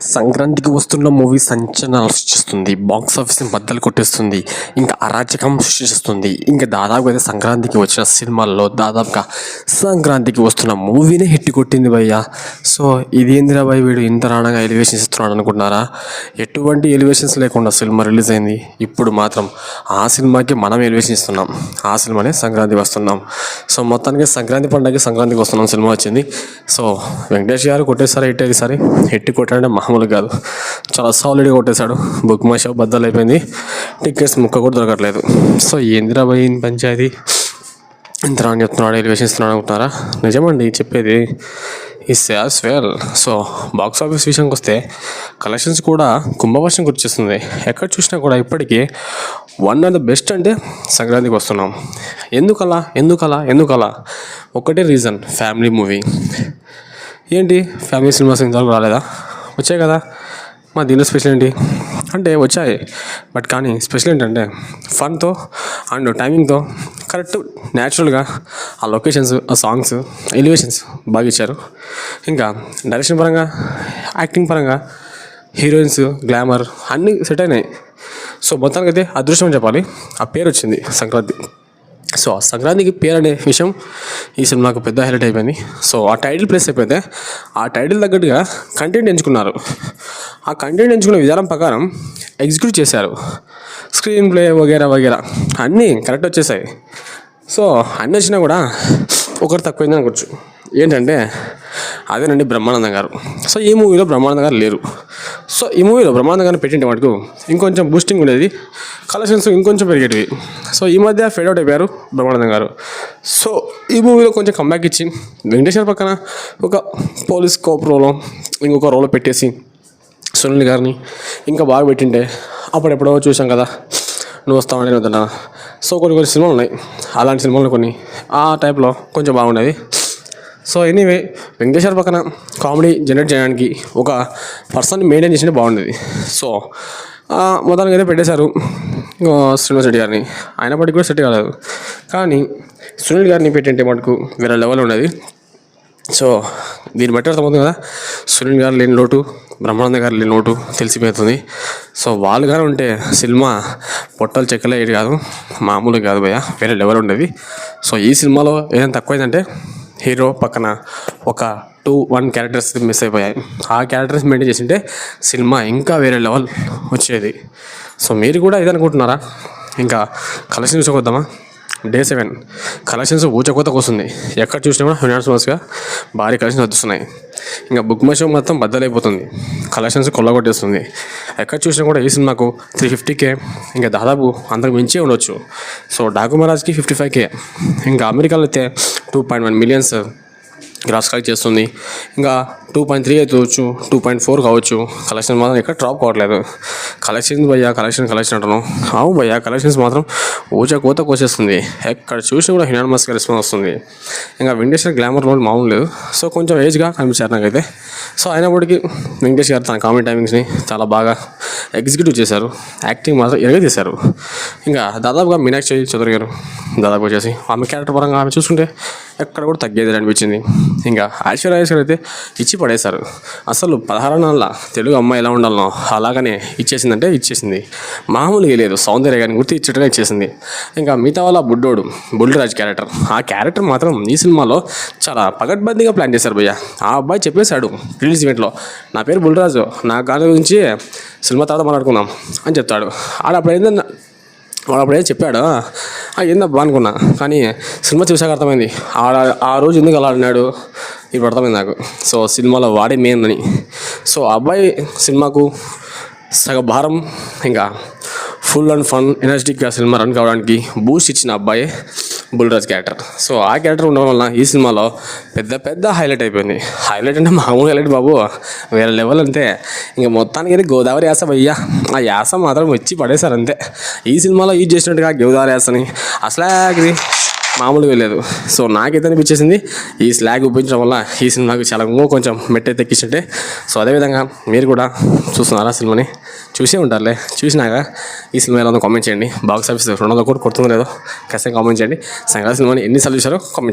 సంక్రాంతికి వస్తున్న మూవీ సంచలన కొట్టేస్తుంది బాక్స్ ఆఫీస్ని బద్దలు కొట్టేస్తుంది ఇంకా అరాచకం సృష్టిస్తుంది. ఇంకా దాదాపు అయితే సంక్రాంతికి వచ్చిన సినిమాల్లో దాదాపుగా సంక్రాంతికి వస్తున్న మూవీనే హిట్ కొట్టింది భయ్య. సో ఇదేందిరా భయ్ వీడు ఇంత రాణంగా ఎలివేషన్స్ ఇస్తున్నాడు అనుకుంటున్నారా? ఎటువంటి ఎలివేషన్స్ లేకుండా సినిమా రిలీజ్ అయింది. ఇప్పుడు మాత్రం ఆ సినిమాకి మనం ఎలివేషన్ ఇస్తున్నాం. ఆ సినిమానే సంక్రాంతి వస్తున్నాం. సో మొత్తానికి సంక్రాంతి పండుగకి సంక్రాంతికి వస్తున్నాం సినిమా వచ్చింది. సో వెంకటేష్ గారు కొట్టేసారా హిట్ అయ్యేసారి హిట్ కొట్టాడంటే మామూలు కాదు. చాలా సాలిడ్గా కొట్టేశాడు. బుక్ మై షాప్ బద్దలు అయిపోయింది. టికెట్స్ ముక్క కూడా దొరకట్లేదు. సో ఏందిరా భయ్ పంచాయతీ? ఇంత రాని చెప్తున్నాడు? ఎలివేషన్ ఇస్తున్నాడు అనుకుంటున్నారా? నిజమండి చెప్పేది. ఈ sales well so box office విషయానికి వస్తే కలెక్షన్స్ కూడా కుంభవర్షం గుర్తిస్తుంది ఎక్కడ చూసినా కూడా ఇప్పటికీ వన్ ఆఫ్ ద బెస్ట్ అంటే సంక్రాంతికి వస్తున్నాం. ఎందుకలా? ఎందుకలా? ఎందుకలా? ఒకటే రీజన్ ఫ్యామిలీ మూవీ ఏంటి? ఫ్యామిలీ సినిమాస్ ఇంతవరకు రాలేదా? వచ్చాయి కదా? మా దీనిలో స్పెషల్ ఏంటి? అంటే వచ్చాయి. బట్ కానీ స్పెషల్ ఏంటంటే ఫన్తో అండ్ టైమింగ్తో కరెక్ట్ న్యాచురల్గా ఆ లొకేషన్స్ ఆ సాంగ్స్ ఎలివేషన్స్ బాగా ఇచ్చారు. ఇంకా డైరెక్షన్ పరంగా యాక్టింగ్ పరంగా హీరోయిన్స్ గ్లామర్ అన్నీ సెట్ అయినాయి. సో మొత్తానికి అయితే అదృష్టం అని చెప్పాలి. ఆ పేరు వచ్చింది సంక్రాంతి. సో ఆ సంక్రాంతికి పేరు అనే విషయం ఈ సినిమాకు పెద్ద హైలైట్ అయిపోయింది. సో ఆ టైటిల్ ప్లేస్ అయిపోతే ఆ టైటిల్ తగ్గట్టుగా కంటెంట్ ఎంచుకున్నారు. ఆ కంటెంట్ ఎంచుకునే విధానం ప్రకారం ఎగ్జిక్యూట్ చేశారు. స్క్రీన్ ప్లే వగేరా వగేరా అన్నీ కరెక్ట్ వచ్చేసాయి. సో అన్నీ వచ్చినా కూడా ఒకరు తక్కువైంది అనుకోవచ్చు. ఏంటంటే అదేనండి బ్రహ్మానందం గారు. సో ఈ మూవీలో బ్రహ్మానందం గారు లేరు. సో ఈ మూవీలో బ్రహ్మాండంగానే గారిని పెట్టింటే మటుకు ఇంకొంచెం బూస్టింగ్ ఉండేది. కలెక్షన్స్ ఇంకొంచెం పెరిగేటివి. సో ఈ మధ్య ఫేడ్ అవుట్ అయిపోయారు బ్రహ్మానందం గారు. సో ఈ మూవీలో కొంచెం కంబ్యాక్ ఇచ్చి వెంకటేశ్వర పక్కన ఒక పోలీస్ కోప్ రోలో ఇంకొక రోలో పెట్టేసి సునీల్ గారిని ఇంకా బాగా పెట్టింటే అప్పుడెప్పుడో చూసాం కదా. నువ్వు వస్తావని నేను వద్దన్నా సో కొన్ని కొన్ని సినిమాలు ఉన్నాయి. అలాంటి సినిమాలు కొన్ని ఆ టైప్లో కొంచెం బాగుండేది సో ఎనీవే వెంకటేశ్వర పక్కన కామెడీ జనరేట్ చేయడానికి ఒక పర్సన్ మెయింటైన్ చేసింటే బాగుండేది. సో ఆ, మొత్తానికి అయితే పెట్టేశారు శ్రీనివాస్ రెడ్డి గారిని. అయినప్పటికీ కూడా సెట్ కాలేదు. కానీ సునీల్ గారిని పెట్టింటే మటుకు వేరే లెవెల్ ఉండేది. సో దీన్ని బట్టి అర్థమవుతుంది కదా సునీల్ గారు లేని లోటు బ్రహ్మానంద గారు లేని లోటు తెలిసిపోతుంది. సో వాళ్ళు కానీ ఉంటే సినిమా పొట్టలు చెక్కలే కాదు మామూలు కాదు భయ్య వేరే లెవెల్ ఉండేది. సో ఈ సినిమాలో ఏదైనా తక్కువైందంటే హీరో పక్కన ఒక టూ వన్ క్యారెక్టర్స్ మిస్ అయిపోయాయి. ఆ క్యారెక్టర్స్ మెయింటైన్ చేసింటే సినిమా ఇంకా వేరే లెవెల్ వచ్చేది. సో మీరు కూడా ఇది అనుకుంటున్నారా ఇంకా కలెక్షన్ చూసుకొద్దామా డే సెవెన్ కలెక్షన్స్ ఊచకోతకు వస్తుంది ఎక్కడ చూసినా కూడా యునానిమస్గా భారీ కలెక్షన్స్ వస్తున్నాయి. ఇంకా బుక్ మై షో మొత్తం బద్దలైపోతుంది. కలెక్షన్స్ కొల్లగొట్టేస్తుంది. ఎక్కడ చూసినా కూడా ఈ సినిమాకు త్రీ ఫిఫ్టీకే ఇంకా దాదాపు అంతకు మించే ఉండొచ్చు. సో డాకు మహారాజ్కి ఫిఫ్టీ ఫైవ్ కే ఇంకా అమెరికాలో అయితే two point one millions gross collect చేస్తుంది. ఇంకా టూ పాయింట్ త్రీ అవుతవచ్చు టూ పాయింట్ ఫోర్ కావచ్చు. కలెక్షన్ మాత్రం ఎక్కడ డ్రాప్ కావట్లేదు. కలెక్షన్ భయ్యా కలెక్షన్ కలెక్షన్ అంటాను అవు భయ్యా కలెక్షన్స్ మాత్రం ఊచ కోత కోసేస్తుంది. ఎక్కడ చూసినా కూడా హినానమస్గా రెస్పాన్స్ వస్తుంది. ఇంకా వెంకటేష్ గ్లామర్ రోల్ మామూలు లేదు. సో కొంచెం ఏజ్గా కనిపించారు నాకైతే. సో అయినప్పటికీ వెంకటేష్ గారు తన కామెడీ టైమింగ్స్ని చాలా బాగా ఎగ్జిక్యూటివ్ చేశారు. యాక్టింగ్ మాత్రం ఎరగదీశారు ఇంకా దాదాపుగా మీనాక్షి చౌదరి గారు దాదాపు వచ్చేసి ఆమె క్యారెక్టర్ పరంగా ఆమె చూసుకుంటే ఎక్కడ కూడా తగ్గేది అనిపించింది. ఇంకా ఐశ్వర్య గారు అయితే ఇచ్చి పడేశారు. అసలు పదహారు నెలల తెలుగు అమ్మాయి ఎలా ఉండాలనో అలాగనే ఇచ్చేసిందంటే ఇచ్చేసింది. మామూలుగా లేదు సౌందర్య గారిని గుర్తు ఇచ్చేటనే ఇచ్చేసింది. ఇంకా మిగతా వాళ్ళ బుడ్డోడు బుల్లిరాజ్ క్యారెక్టర్. ఆ క్యారెక్టర్ మాత్రం ఈ సినిమాలో చాలా పగడ్బందీగా ప్లాన్ చేశారు భయ్య. ఆ అబ్బాయి చెప్పేశాడు రిలీజ్ ఈవెంట్లో నా పేరు బుల్లిరాజు నా గాన గురించి సినిమా తర్వాత మాట్లాడుకుందాం అని చెప్తాడు. ఆడ అప్పుడు ఏంటన్నా వాడు అప్పుడే చెప్పాడు ఏందబ్బా అనుకున్నా. కానీ సినిమా చూసాక అర్థమైంది. ఆ ఆ రోజు ఎందుకు అలా అన్నాడు ఇప్పుడు అర్థమైంది నాకు. సో సినిమాలో వాడే మెయిన్ అని. సో ఆ అబ్బాయి సినిమాకు సగ భారం ఇంకా ఫుల్ అండ్ ఫన్ ఎనర్జెటిక్గా సినిమా రన్ కావడానికి బూస్ట్ ఇచ్చిన అబ్బాయి. బుల్రాజ్ క్యారెక్టర్. సో ఆ క్యారెక్టర్ ఉండడం వల్ల ఈ సినిమాలో పెద్ద పెద్ద హైలైట్ అయిపోయింది హైలైట్ అంటే మామూలు హైలైట్ బాబు. వేరే లెవెల్ అంతే. ఇంకా మొత్తానికి అయితే గోదావరి యాస అయ్యా ఆ యాస మాత్రం వచ్చి పడేశారు అంతే. ఈ సినిమాలో యూజ్ చేసినట్టుగా గోదావరి యాసని. అసలే ఇది మామూలుగా లేదు. సో నాకైతే అనిపించేసింది ఈ స్లాగ్ ఉపయోగించడం వల్ల ఈ సినిమాకి చాలా ఇంకో కొంచెం మెట్ట ఎక్కించుంటే. సో అదేవిధంగా మీరు కూడా చూస్తున్నారా సినిమాని? చూసే ఉంటారులే. చూసినాక ఈ సినిమా ఎలా ఉందో కామెంట్ చేయండి. బాక్స్ ఆఫీస్ రెండు వందల కోటి కొడుతుందో లేదో ఖచ్చితంగా కామెంట్ చేయండి. సంక్రాంతి సినిమాని ఎన్నిసార్లు చూసారో కామెంట్